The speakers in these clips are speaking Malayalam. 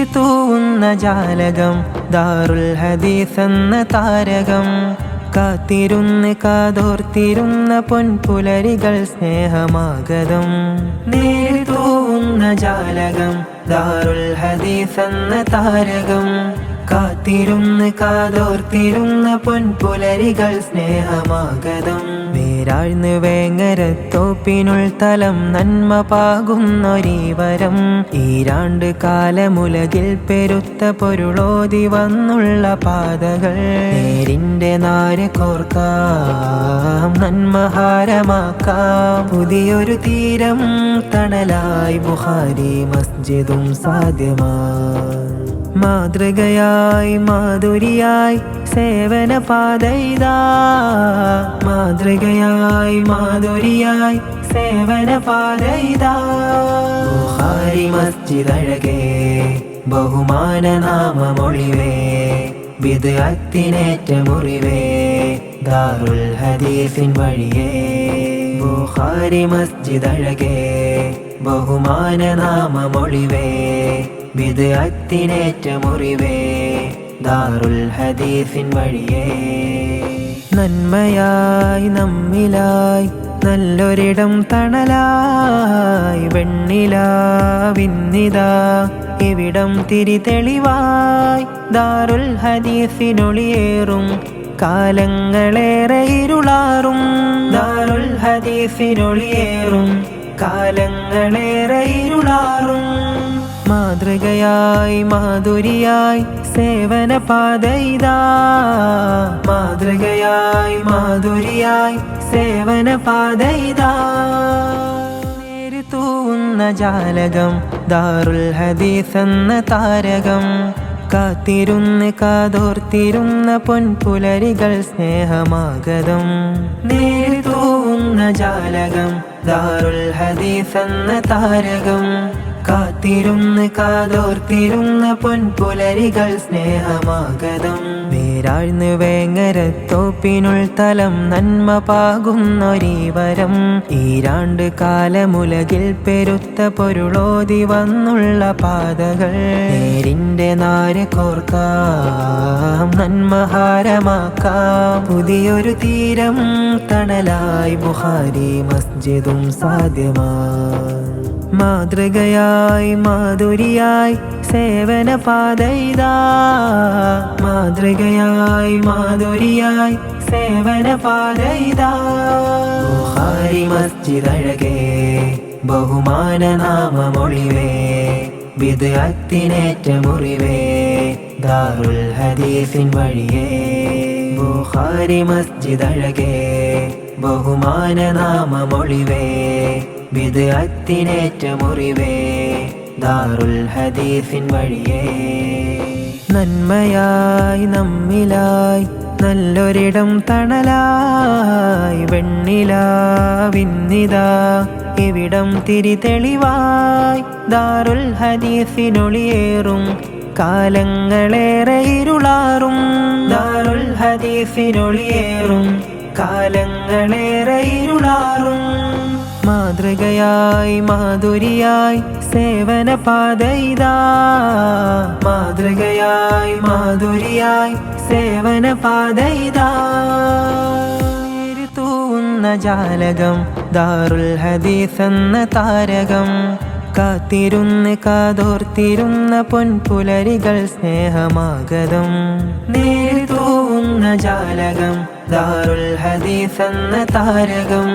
നേര് തൂവുന്ന ജാലകം ദാറുൽ ഹദീസ് എന്ന താരകം. കാത്തിരുന്ന് കാതോർത്തിരുന്ന പൊൻപുലരികൾ സ്നേഹമാഗതം. നേരി തൂവുന്ന ജാലകം ദാറുൽ ഹദീസ് എന്ന താരകം. കാത്തിരുന്ന് കാതോർത്തിരുന്ന പൊൻപുലരികൾ സ്നേഹമാകതം വേരാഴ്ന്ന് വേങ്ങരത്തോപ്പിനുൾ തലം നന്മ പാകുന്നൊരീവരം. ഈരാണ്ട് കാലമുലകിൽ പെരുത്ത പൊരുളോതി വന്നുള്ള പാതകൾ. നേരിന്റെ നാര് കോർക്കാം നന്മഹാരമാക്കാം പുതിയൊരു തീരം തണലായി ബുഹാരി മസ്ജിദും സാധ്യമാണ് മാതൃകയായി മാധുരിയായി സേവന പാതയിതാ. മാതൃകയായി മാധുരിയായി സേവന പാതയിതാ. ബുഹാരി മസ്ജിദ് അഴകേ ബഹുമാന നാമമൊഴിവേ. അത്തിനേറ്റ മുറിവേ ദാറുൽ ഹദീസിൻ വഴിയേ. ബുഹാരി മസ്ജിദ് അഴകേ ബഹുമാന നാമമൊഴിവേ വിത് അത്തിനേറ്റ മുറിവേ ദാറുൽ ഹദീസിൻ വഴിയേ. നന്മയായി നമ്മിലായി നല്ലൊരിടം തണലായി വെണ്ണിലാവിന്നിതാ ഇവിടം തിരി തെളിവായി ദാറുൽ ഹദീസിനൊളിയേറും കാലങ്ങളേറെ ഇരുളാറും. ദാറുൽ ഹദീസിനൊളിയേറും കാലങ്ങളേറെ ഇരുളാറും. മാതൃകയായി മാധുരിയായി സേവന പാതയിതാ മാതൃകയായി മാധുരിയായി സേവന പാതയിതാ നേര് തൂവുന്ന ജാലകം ദാറുൽ ഹദീസ് എന്ന താരകം. കാത്തിരുന്ന് കാതോർത്തിരുന്ന പൊൻപുലരികൾ സ്നേഹമാഗതം. നേരിതൂവുന്ന ജാലകം ദാറുൽ ഹദീസ് എന്ന താരകം. കാത്തിരുന്ന് കാതോർത്തിരുന്ന പൊൻപുലരികൾ സ്നേഹമാഗതം. വേരാഴ്ന്ന് വേങ്ങരത്തോപ്പിനുൾ തലം നന്മ പാകുന്നൊരീവരം. ഈരാണ്ട് കാലമുലകിൽ പെരുത്ത പൊരുളോതി വന്നുള്ള പാതകൾ. നേരിന്റെ നാര് കോർക്കാം നന്മഹാരമാക്കാം പുതിയൊരു തീരം തണലായി ബുഹാരി മസ്ജിദും സാധ്യമാണ് മാതൃകയായി മാധുരിയായി സേവന പാതയിതാ മാതൃകയായി മാധുരിയായി സേവന പാതയിതാ മസ്ജിദ് അഴകേ ബഹുമാന നാമമൊളിവേ വിദഗ്ധത്തിനേറ്റ മുറിവേ ദാറുൽ ഹദീസിൻ വഴിയേ. ബുഹാരി മസ്ജിദ് അഴകേ ബഹുമാന നാമമൊളിവേ അത്തിനേറ്റ മുറിവേ ദാറുൽ ഹദീഫിൻ വഴിയേ. നന്മയായി നമ്മിലായി നല്ലൊരിടം തണലായി വെണ്ണിലാവിന്നിതാ ഇവിടം തിരി തെളിവായി ദാറുൽ ഹദീസിനൊളിയേറും കാലങ്ങളേറെ ഇരുളാറും. ദാറുൽ ഹദീസിനൊളിയേറും കാലങ്ങളേറെ ഇരുളാറും. മാതൃകയായി മാധുരിയായി സേവന പാതയിതാ മാതൃകയായി മാധുരിയായി സേവന പാതയിതാ ജാലകം ദാറുൽ ഹദീസ് എന്ന താരകം. കാത്തിരുന്ന് കാതോർത്തിരുന്ന പൊൻപുലരികൾ സ്നേഹമാഗതം. നേര് തൂവുന്ന ജാലകം ദാറുൽ ഹദീസ് എന്ന താരകം.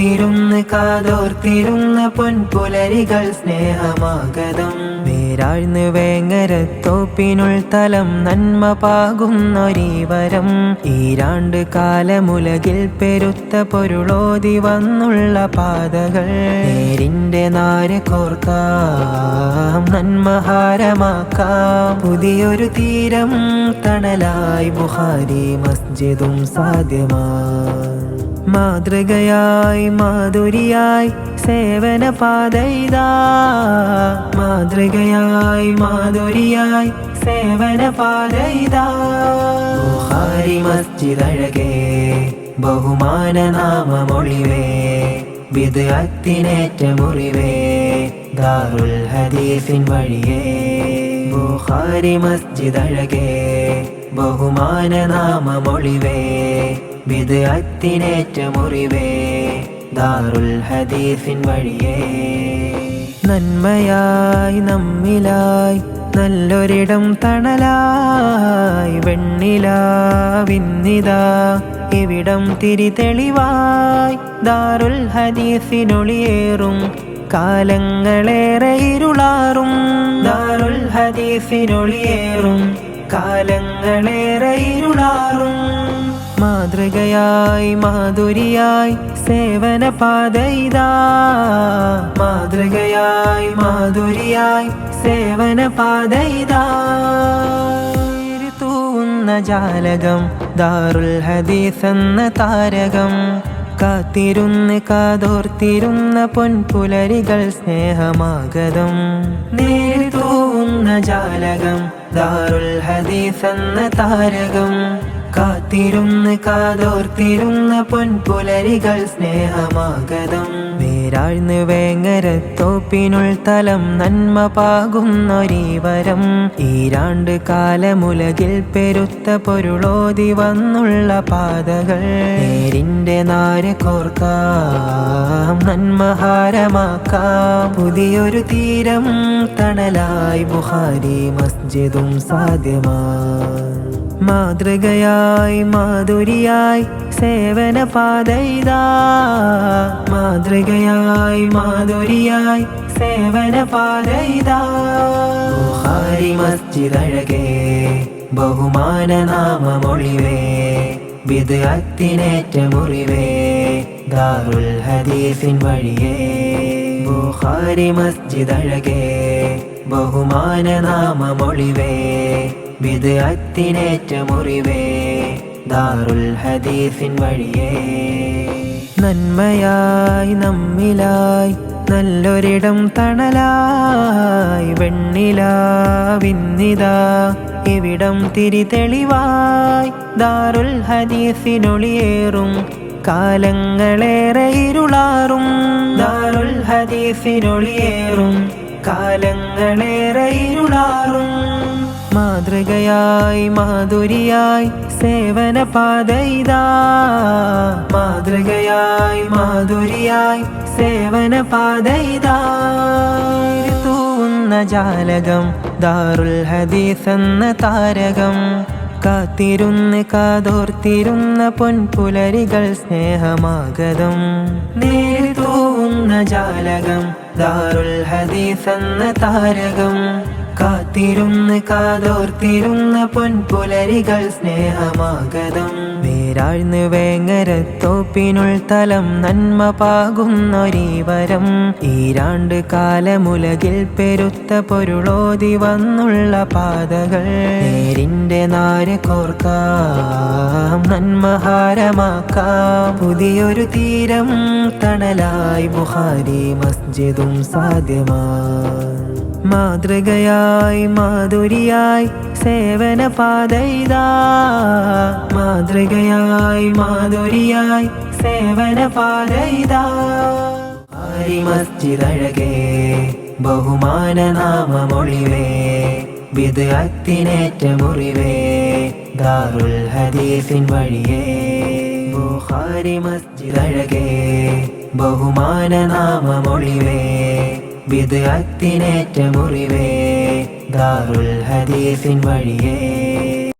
കാത്തിരുന്ന് കാതോർത്തിരുന്ന പൊൻപുലരികൾ സ്നേഹമാഗതം. വേരാഴ്ന്ന് വേങ്ങരത്തോപ്പിനുൾ തലം നന്മ പാകുന്നൊരീവരം ഈരാണ്ട് കാലമുലകിൽ പെരുത്ത പൊരുളോതി വന്നുള്ള പാതകൾ. നേരിന്റെ നാര് കോർക്കാം നന്മഹാരമാക്കാം. പുതിയൊരു തീരം തണലായി ബുഹാരി മസ്ജിദും സാധ്യമാണ് മാതൃകയായി മാധുരിയായി സേവന പാതയിതാ. മാതൃകയായി മാധുരിയായി സേവന പാതയിതാ. ബുഹാരി മസ്ജിദ് അഴകേ ബഹുമാന നാമമൊളിവേ വിദഗ്ധത്തിനേറ്റ മുറിവേ ദാറുൽ ഹദീസിൻ വഴിയേ. ബുഹാരി മസ്ജിദ് ബഹുമാന നാമമൊഴിവേ വിത് അത്തിനേറ്റ മുറിവേ ദാറുൽ ഹദീഫിൻ വഴിയേ. നന്മയായി നമ്മിലായി നല്ലൊരിടം തണലായി വെണ്ണിലാവിന്നിതാ ഇവിടം തിരിതെളിവായി ദാറുൽ ഹദീസിനൊളിയേറും കാലങ്ങളേറെ ഇരുളാറും ദാറുൽ ഹദീസിനൊളിയേറും കാലങ്ങളേറെ മാതൃകയായി മാധുരിയായി സേവന പാതയിതാ മാതൃകയായി മാധുരിയായി സേവന പാതയിതാ തൂവുന്ന ജാലകം ദാറുൽ ഹദീസ് എന്ന താരകം. കാത്തിരുന്ന് കാതോർത്തിരുന്ന പൊൻപുലരികൾ സ്നേഹമാഗതം. നേരി തൂവുന്ന ജാലകം ദാറുൽ ഹദീസ് എന്ന താരകം. കാത്തിരുന്ന് കാതോർത്തിരുന്ന പൊൻപുലരികൾ സ്നേഹമാഗതം. വേരാഴ്ന്ന് വേങ്ങരത്തോപ്പിനുൾ തലം നന്മ പാകുന്നൊരീവരം. ഈരാണ്ട് കാലമുലകിൽ പെരുത്ത പൊരുളോതി വന്നുള്ള പാതകൾ. നേരിന്റെ നാര് കോർക്കാം നന്മഹാരമാക്കാം. പുതിയൊരു തീരം തണലായി ബുഹാരി മസ്ജിദും സാധ്യമാണ് മാതൃകയായി മാധുരിയായി സേവന പാതയിതാ മാതൃകയായി മാധുരിയായി സേവന പാതയിതാ മസ്ജിദ് അഴകേ ബഹുമാന നാമമൊളിവേ അത്തിനേറ്റ മുറിവേ ദാറുൽ ഹദീസിൻ വഴിയേ. ബുഹാരി മസ്ജിദ് അഴകേ ബഹുമാന നാമമൊളിവേ വിദഗ്ധത്തിനേറ്റ മുറിവേ ദാറുൽ ഹദീസിൻ വഴിയേ. നന്മയായി നമ്മിലായി നല്ലൊരിടം തണലായി വെണ്ണിലാ വെണ്ണിലാവിന്നിതാ ഇവിടം തിരിതെളിവായി ദാറുൽ ഹദീസിനൊളിയേറും കാലങ്ങളേറെ ഇരുളാറും. ദാറുൽ ഹദീസിനൊളിയേറും കാലങ്ങളേറെ ഇരുളാറും. മാതൃകയായി മാധുരിയായി സേവന പാതയിതാ മാതൃകയായി മാധുരിയായി സേവന പാതയിതാ തൂവുന്ന ജാലകം ദാറുൽ ഹദീസ് എന്ന താരകം. കാത്തിരുന്ന് കാതോർത്തിരുന്ന പൊൻപുലരികൾ സ്നേഹമാഗതം. നേരിതൂന്ന ജാലകം ദാറുൽ ഹദീസ് എന്ന താരകം. കാത്തിരുന്ന് കാതോർത്തിരുന്ന പൊൻപുലരികൾ സ്നേഹമാഗതം. നേരാഴ്ന്ന് വേങ്ങരത്തോപ്പിനുൾ തലം നന്മ പാകുന്നൊരീവരം. ഈരാണ്ട് കാലമുലകിൽ പെരുത്ത പൊരുളോതി വന്നുള്ള പാതകൾ. നേരിന്റെ നാര് കോർക്കാം നന്മഹാരമാക്കാം പുതിയൊരു തീരം തണലായി ബുഹാരി മസ്ജിദും സാധ്യമാണ് മാതൃകയായി മാധുരിയായി സേവന പാതയിതാ. മാതൃകയായി മാധുരിയായി സേവന പാതയിതാ. ആരി മസ്ജിദ് അഴകേ ബഹുമാന നാമമൊളിവേ വിദഗ്ധത്തിനേറ്റ മുറിവേ ദാറുൽ ഹദീസിൻ വഴിയേ. ബുഹാരി മസ്ജിദഴകേ ബഹുമാന നാമമൊളിവേ വിദഗ്ധത്തിനേറ്റ മുറിവേ ദാറുൽ ഹദീസിൻ വഴിയേ.